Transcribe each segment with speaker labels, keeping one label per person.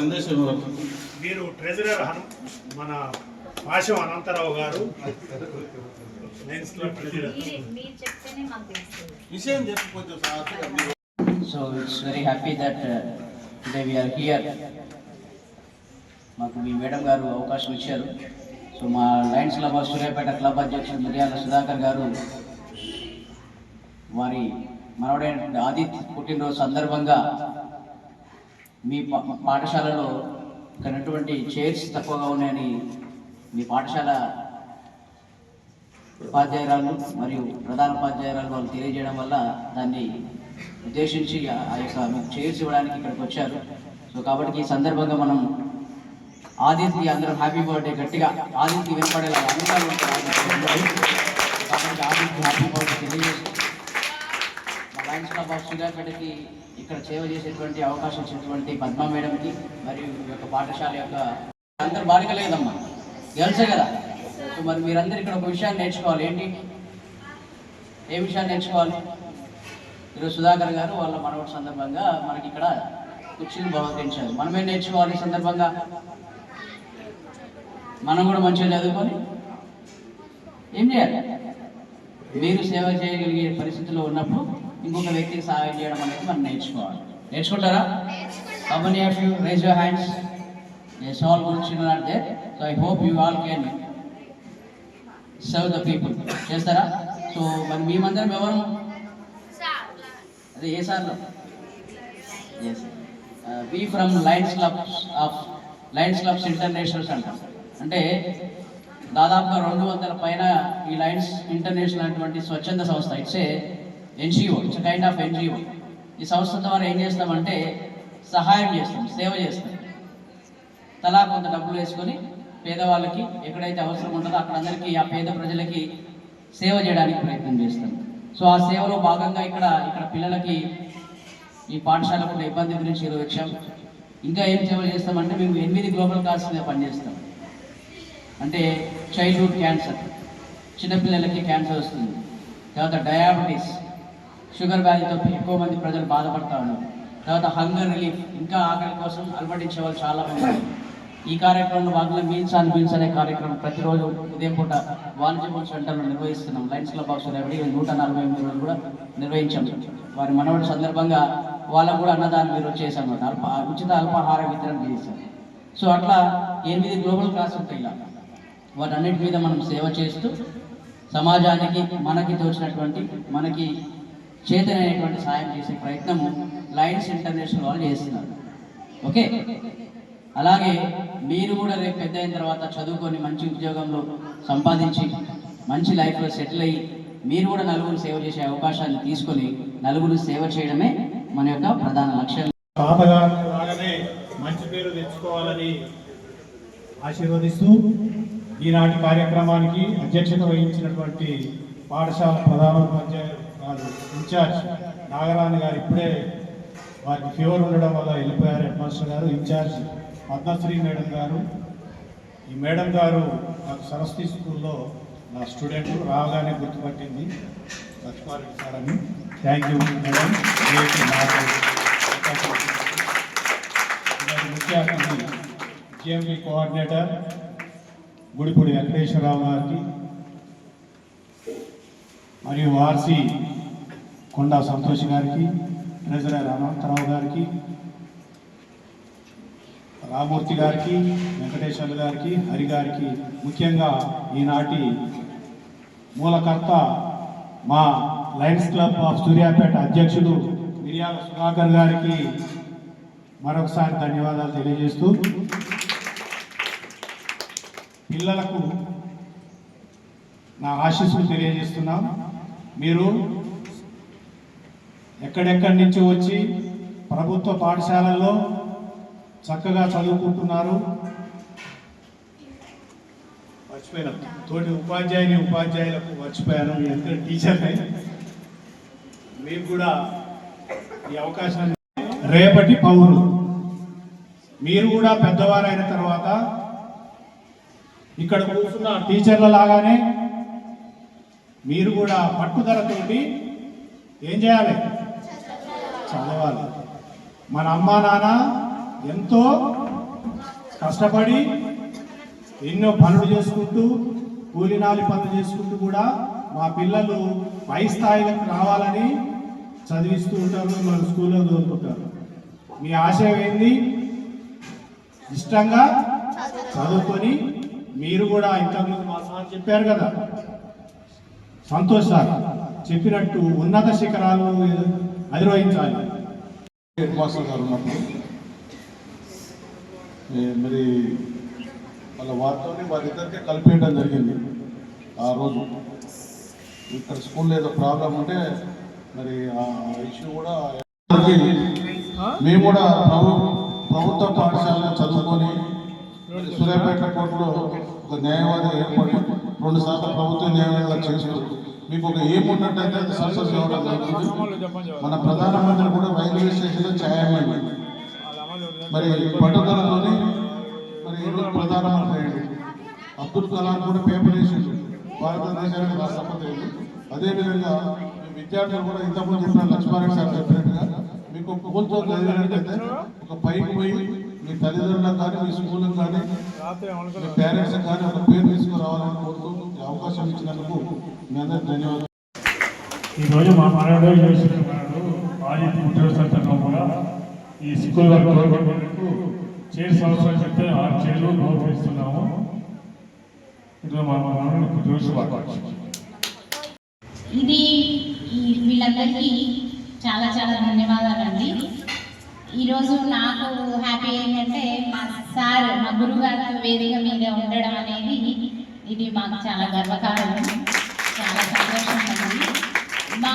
Speaker 1: సందేశం.
Speaker 2: మీరు ట్రెజరర్ హను మన పాశం అనంతరావు గారు.
Speaker 1: విషయం చెప్పి
Speaker 3: very happy that uh, today we are here. మాకు మీ మేడం గారు అవకాశం ఇచ్చారు. సో మా lions club of Suryapet club అధ్యక్షుడు మిర్యాల సుధాకర్ గారు వారి మనవడైన ఆదిత్ పుట్టినరోజు సందర్భంగా మీ పా- పాఠశాలలో ఇక్కడ చైర్స్ తక్కువగా ఉన్నాయని మీ పాఠశాల ఉపాధ్యాయురాలు మరియు ప్రధాన ఉపాధ్యాయురాలు వాళ్ళు తెలియజేయడం వల్ల దాన్ని ఉద్దేశించి ఆ- యొక్క మీకు చైర్స్ ఇవ్వడానికి ఇక్కడికి వచ్చారు. సో కాబట్టి ఈ సందర్భంగా మనం ఆదిత్య అందరూ హ్యాపీ బర్త్డే గట్టిగా. ఆదిత్య వినపడేలా అందరూ కాబట్టి ఆదిత్య హ్యాపీ బర్త్డే తెలియజేస్తాం లయన్స్ క్లబ్ ఆఫ్ సూర్యాపేటకి ఇక్కడ సేవ చేసేటువంటి అవకాశం ఇచ్చినటువంటి పద్మా మేడంకి మరియు యొక్క పాఠశాల యొక్క అందరూ బాలికలేదమ్మా తెలుసే కదా? సో మరి మీరందరూ ఇక్కడ ఒక విషయాన్ని నేర్చుకోవాలి. ఏంటి? ఏ విషయాన్ని నేర్చుకోవాలి? ఈరోజు సుధాకర్ గారు వాళ్ళ మనవడి సందర్భంగా మనకి ఇక్కడ కుర్చీలు బహుకరించారు. మనమేం నేర్చుకోవాలి ఈ సందర్భంగా? మనం కూడా మంచిగా చదువుకొని ఏం చేయాలి? మీరు సేవ చేయగలిగే పరిస్థితిలో ఉన్నప్పుడు ఇంకొక వ్యక్తికి సహాయం చేయడం అనేది మనం నేర్చుకోవాలి. నేర్చుకుంటారా? you raise your hands? Yes, all good children are there. So I hope you all can serve the people. చేస్తారా? సో మరి మేమందరం ఎవరు? అదే ఏ సార్లు? Yes we from lions clubs of lions clubs internationals అంటాం అంటే దాదాపుగా రెండు వందల పైన ఈ లయన్స్ ఇంటర్నేషనల్ అటువంటి స్వచ్ఛంద సంస్థ. It's a NGO it's kind of NGO. ఈ సంస్థ ద్వారా ఏం చేస్తామంటే సహాయం చేస్తాం సేవ చేస్తాం. తలా కొంత డబ్బులు వేసుకొని పేదవాళ్ళకి ఎక్కడైతే అవసరం ఉంటుందో అక్కడ అందరికీ ఆ పేద ప్రజలకి సేవ చేయడానికి ప్రయత్నం చేస్తాం. సో ఆ సేవలో భాగంగా ఇక్కడ ఇక్కడ పిల్లలకి ఈ పాఠశాలకు ఉన్న ఇబ్బంది గురించి ఈరోజు వచ్చాం ఇంకా ఏం సేవలు చేస్తామంటే మేము ఎనిమిది గ్లోబల్ కాల్స్ మీద పనిచేస్తాం. అంటే చైల్డ్హుడ్ క్యాన్సర్ చిన్నపిల్లలకి క్యాన్సర్ వస్తుంది. తర్వాత డయాబెటీస్ షుగర్ వ్యాధితో ఎక్కువ మంది ప్రజలు బాధపడతా ఉన్నారు. తర్వాత హంగర్ రిలీఫ్ ఇంకా ఆకలి కోసం అలమటించే వాళ్ళు చాలా మంది ఈ కార్యక్రమంలో భాగంగా మీల్స్ అండ్ మీల్స్ అనే కార్యక్రమం ప్రతిరోజు ఉదయం పూట వాణిజ్య సెంటర్లో నిర్వహిస్తున్నాం. లైన్స్ క్లబ్ ఆఫ్ సూర్యాపేట నూట నలభై ఎనిమిది రోజులు కూడా నిర్వహించాం. వారి మనవడి సందర్భంగా వాళ్ళకు కూడా అన్నదానం మీరు చేశాం అల్ప ఉచిత అల్పాహార వితరణ చేశాం. సో అట్లా ఎనిమిది గ్లోబల్ క్లాస్ ఉంటాయి ఇలా. వాటన్నిటి మీద మనం సేవ చేస్తూ సమాజానికి మనకి తోచినటువంటి మనకి చేతనైనటువంటి సాయం చేసే ప్రయత్నం లయన్స్ ఇంటర్నేషనల్ వాళ్ళు చేస్తున్నారు. ఓకే? అలాగే మీరు కూడా రేపు పెద్ద అయిన తర్వాత చదువుకొని మంచి ఉద్యోగంలో సంపాదించి మంచి లైఫ్లో సెటిల్ అయ్యి మీరు కూడా నలుగురు సేవ చేసే అవకాశాన్ని తీసుకొని నలుగురు సేవ చేయడమే మన యొక్క ప్రధాన లక్ష్యం.
Speaker 2: మంచి పేరు తెచ్చుకోవాలని ఆశీర్వదిస్తూ ఈనాటి కార్యక్రమానికి అధ్యక్షత వహించినటువంటి పాఠశాల ప్రధానోపాధ్యాయులు ఇన్ఛార్జ్ నాగరాణి గారు ఇప్పుడే వారికి ఫీవర్ ఉండడం వల్ల వెళ్ళిపోయారు హెడ్ మాస్టర్ గారు ఇన్ఛార్జ్ పద్మశ్రీ మేడం గారు. ఈ మేడం గారు నాకు సరస్వతి స్కూల్లో నా స్టూడెంట్ రాగానే గుర్తుపట్టింది. లక్ష్మారెడ్డి సార్ అని థ్యాంక్ యూ మేడం ముఖ్య అతిథి జిఎంపి కోఆర్డినేటర్ గుడిపూడి వెంకటేశ్వరరావు గారికి మరియు ఆర్సీ కొండా సంతోష్ గారికి ట్రెజరర్ అనంతరావు గారికి రామూర్తి గారికి వెంకటేశ్వర్లు గారికి హరి గారికి ముఖ్యంగా ఈనాటి మూలకర్త మా లయన్స్ క్లబ్ ఆఫ్ సూర్యాపేట అధ్యక్షుడు మిరియాల సుధాకర్ గారికి మరొకసారి ధన్యవాదాలు తెలియజేస్తూ పిల్లలకు నా ఆశీస్సులు తెలియజేస్తున్నాం. మీరు ఎక్కడెక్కడి నుంచి వచ్చి ప్రభుత్వ పాఠశాలల్లో చక్కగా చదువుకుంటున్నారు? మర్చిపోయాను. తోటి ఉపాధ్యాయుని ఉపాధ్యాయులకు మర్చిపోయాను. మీ అందరి టీచర్లే. మీకు కూడా ఈ అవకాశాన్ని రేపటి పౌరులు. మీరు కూడా పెద్దవారైన తర్వాత ఇక్కడ కూర్చున్న టీచర్ల లాగానే మీరు కూడా పట్టుదలతోటి ఏం చేయాలి? చదవాలి. మన అమ్మా నాన్న ఎంతో కష్టపడి ఎన్నో పనులు చేసుకుంటూ కూలినాలి పనులు చేసుకుంటూ కూడా మా పిల్లలు పై స్థాయిలకు రావాలని చదివిస్తూ ఉంటారు మన స్కూల్లో చదువుకుంటారు. మీ ఆశయం ఏంది? ఇష్టంగా చదువుకొని మీరు కూడా ఇంతకుముందు మా సార్ చెప్పారు కదా. సంతోష్ సార్ చెప్పినట్టు ఉన్నత శిఖరాలు అధిరోహించాలి.
Speaker 1: హెడ్ మాస్టర్ గారు ఉన్నప్పుడు మరి వాళ్ళ వారితోనే వారిద్దరికే కలిపేయడం జరిగింది ఆ రోజు. ఇక్కడ స్కూల్లో ఏదో ప్రాబ్లం ఉంటే మరి ఆ ఇష్యూ కూడా మేము కూడా ప్రభు ప్రభుత్వ పాఠశాలలో చదువుకొని సూర్యాపేట కోర్టులో ఒక న్యాయవాది ఏర్పడి రెండు సార్లు ప్రభుత్వ న్యాయవాదిగా చేస్తూ మీకు ఒక ఏం ఉన్నట్టయితే అది సక్సెస్ అవ్వడం జరుగుతుంది. మన ప్రధానమంత్రి కూడా రైల్వే స్టేషన్లో ఛాయమైంది మరి పట్టుదలతోని మరి ఈరోజు ప్రధానమంత్రి అయ్యాడు. అబ్దుల్ కలాం కూడా పేపర్ వేసిండు. భారతదేశానికి రాష్ట్రపతి అయింది అదేవిధంగా విద్యార్థులు కూడా ఇంతకుముందు చెప్పిన లక్ష్మారాయణ సార్ చెప్పినట్టుగా మీకు ఒక ప్రభుత్వం చదివినట్టయితే ఒక పైకి పోయి మీ తల్లిదండ్రులకు కానీ మీ స్కూళ్ళకి కానీ మీ పేరెంట్స్ కానీ ఒక పేరు తీసుకురావాలని కోరుతూ ఈ అవకాశం ఇచ్చినందుకు మీ అందరికి ధన్యవాదాలు.
Speaker 4: ఈరోజు మా మనవడు చేస్తున్నాడు ఆదిత్య పుట్టిన సందర్భంగా ఈ స్కూల్ గవర్నమెంట్కు చైర్స్ అవసరం చెప్తే ఆ చైర్లు గౌరవిస్తున్నాము ఇందులో మా మనవడు పుట్టినరోజు శుభాకాంక్షలు.
Speaker 5: ఇది ఈ వీళ్ళందరికీ చాలా చాలా ధన్యవాదాలండి. ఈరోజు నాకు హ్యాపీ ఏంటంటే మా సార్ మా గురువు గారు వేదిక మీద ఉండడం అనేది ఇది మాకు చాలా గర్వకారణం. చాలా సంతోషం మా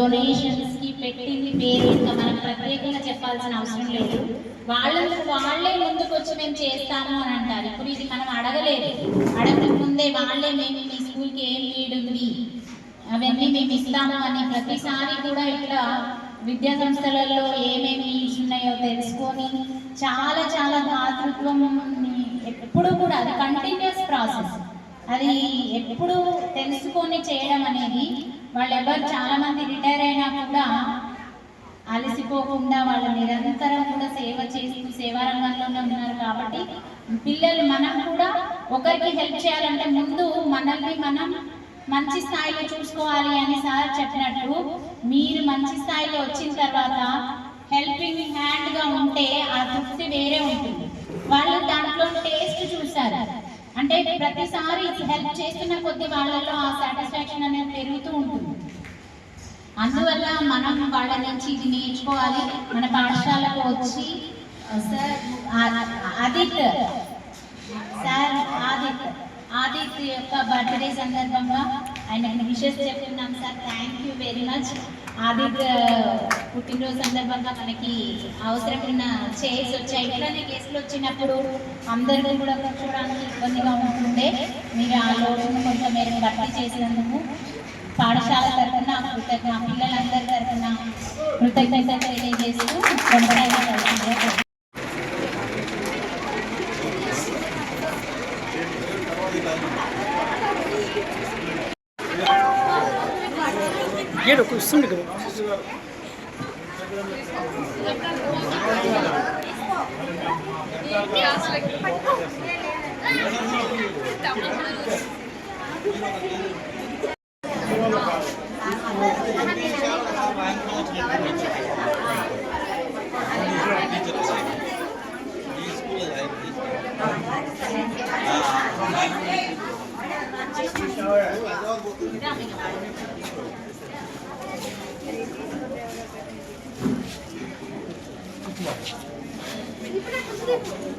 Speaker 5: డొనేషన్స్కి పెట్టింది పేరు ఇంకా మనం ప్రత్యేకంగా చెప్పాల్సిన అవసరం లేదు. వాళ్ళని వాళ్ళే ముందుకు వచ్చి మేము చేస్తాము అని అంటారు. ఇప్పుడు ఇది మనం అడగలేదు. అడగక ముందే వాళ్ళే మేము మీ స్కూల్కి ఏం నీడ్ ఉంది? అవన్నీ మేము ఇస్తాము అని ప్రతిసారి కూడా ఇట్లా విద్యా సంస్థలలో ఏమేమి needs ఉన్నాయో తెలుసుకొని చాలా చాలా దాతృత్వం ఎప్పుడు కూడా అది కంటిన్యూస్ ప్రాసెస్ అది ఎప్పుడు తెలుసుకొని చేయడం అనేది వాళ్ళు ఎవరు చాలా మంది రిటైర్ అయినా కూడా అలసిపోకుండా వాళ్ళు నిరంతరం కూడా సేవ చేస్తూ సేవా రంగంలోనే ఉన్నారు కాబట్టి పిల్లలు మనం కూడా ఒకరికి హెల్ప్ చేయాలంటే ముందు మనల్ని మనం మంచి స్థాయిలో చూసుకోవాలి అని సార్ చెప్పినట్టు మీరు మంచి స్థాయిలో వచ్చిన తర్వాత హెల్పింగ్ హ్యాండ్గా ఉంటే ఆ తృప్తి వేరే ఉంటుంది. వాళ్ళు దాంట్లో టేస్ట్ చూసారు అంటే ప్రతిసారి హెల్ప్ చేస్తున్న కొద్ది వాళ్ళలో ఆ సాటిస్ఫాక్షన్ అనేది పెరుగుతూ ఉంటుంది. అందువల్ల మనం వాళ్ళ నుంచి ఇది నేర్చుకోవాలి. మన పాఠశాలకు వచ్చి సార్ ఆదిత్ సార్ ఆదిత్ ఆదిత్ యొక్క బర్త్డే సందర్భంగా ఆయన విషెస్ చెప్తున్నాం sir. Thank you very much Aadit పుట్టినరోజు సందర్భంగా మనకి అవసరమైన చైర్స్ వచ్చాయి ఇట్లానే గెస్ట్లు వచ్చినప్పుడు అందరికీ కూడా కూర్చోవడానికి ఇబ్బందిగా ఉంటుండే మీరు ఆ లోటును కొంత మేరకు భర్తీ చేసినందుకు పాఠశాల తరఫున కృతజ్ఞ పిల్లలందరి తరఫున కృతజ్ఞత తెలియజేస్తూ Thank you.
Speaker 6: ఏడు ఇస్తుండే కదా
Speaker 4: Thank you. Felipe, não é